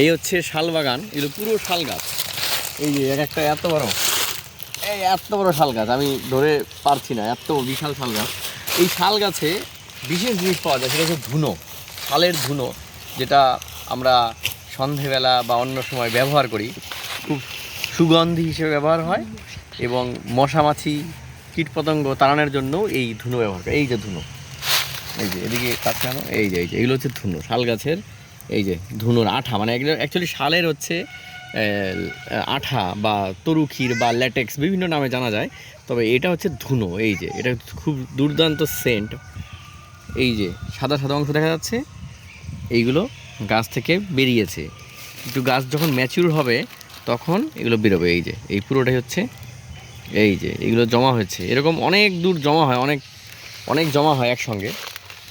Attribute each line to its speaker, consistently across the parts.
Speaker 1: এই হচ্ছে শাল বাগান এগুলো পুরো শাল গাছ এই যে, এক একটা এত বড়। এই এত বড় শাল গাছ আমি ধরে পারছি না, এত বিশাল শাল গাছ এই শাল গাছে বিশেষ জিনিস পাওয়া যায়, সেটা হচ্ছে ধুনো, শালের ধুনো, যেটা আমরা সন্ধেবেলা বা অন্য সময় ব্যবহার করি। খুব সুগন্ধি হিসেবে ব্যবহার হয় এবং মশা মাছি, কীটপতঙ্গ তাড়ানোর জন্য এই ধুনো ব্যবহার করে। এই যে ধুনো, এই যে, এদিকে কাছে এই যে এই যে, এগুলো হচ্ছে ধুনো শাল গাছের এই যে ধুনোর আঠা মানে অ্যাকচুয়ালি শালের হচ্ছে আঠা বা তরুক্ষীর বা ল্যাটেক্স বিভিন্ন নামে জানা যায়। তবে এটা হচ্ছে ধুনো, এই যে, এটা খুব দুর্দান্ত সেন্ট এই যে, সাদা সাদা অংশ দেখা যাচ্ছে, এইগুলো গাছ থেকে বেরিয়েছে। কিন্তু গাছ যখন ম্যাচিউর হবে, তখন এগুলো বেরোবে, এই যে, এই পুরোটাই হচ্ছে, এই যে, এগুলো জমা হয়েছে। এরকম অনেক দূর জমা হয়, অনেক অনেক জমা হয় একসঙ্গে।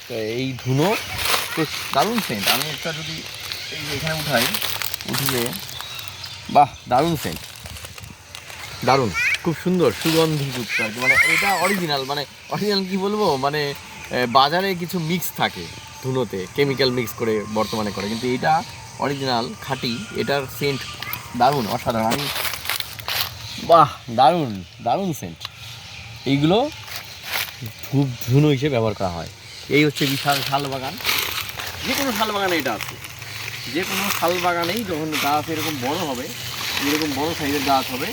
Speaker 1: তো এই ধুনো দারুণ সেন্ট আমি একটা যদি এই এখানে উঠাই উঠিয়ে বাহ, দারুণ সেন্ট দারুণ, খুব সুন্দর, সুগন্ধিযুক্ত আর কি। মানে এটা অরিজিনাল মানে অরিজিনাল কি বলব? মানে বাজারে কিছু মিক্স থাকে ধুনোতে কেমিক্যাল মিক্স করে বর্তমানে করে। কিন্তু এটা অরিজিনাল খাঁটি, এটার সেন্ট দারুণ, অসাধারণ। আমি, বাহ, দারুণ দারুণ সেন্ট এইগুলো ধূপ, ধুনো হিসেবে ব্যবহার করা হয়। এই হচ্ছে বিশাল শাল বাগান যে কোনো শাল বাগানে এটা আছে। যে কোনো শাল বাগানেই যখন গাছ এরকম বড় হবে, এরকম বড় সাইজের গাছ হবে,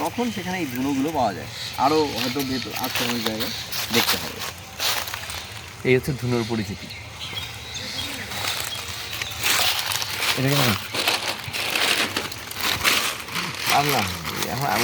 Speaker 1: তখন সেখানে এই ধুনোগুলো পাওয়া যায়। আরও হয়তো আছে অনেক জায়গায় দেখতে হবে। এই হচ্ছে ধুনোর পরিচিতি। এটা কেমন?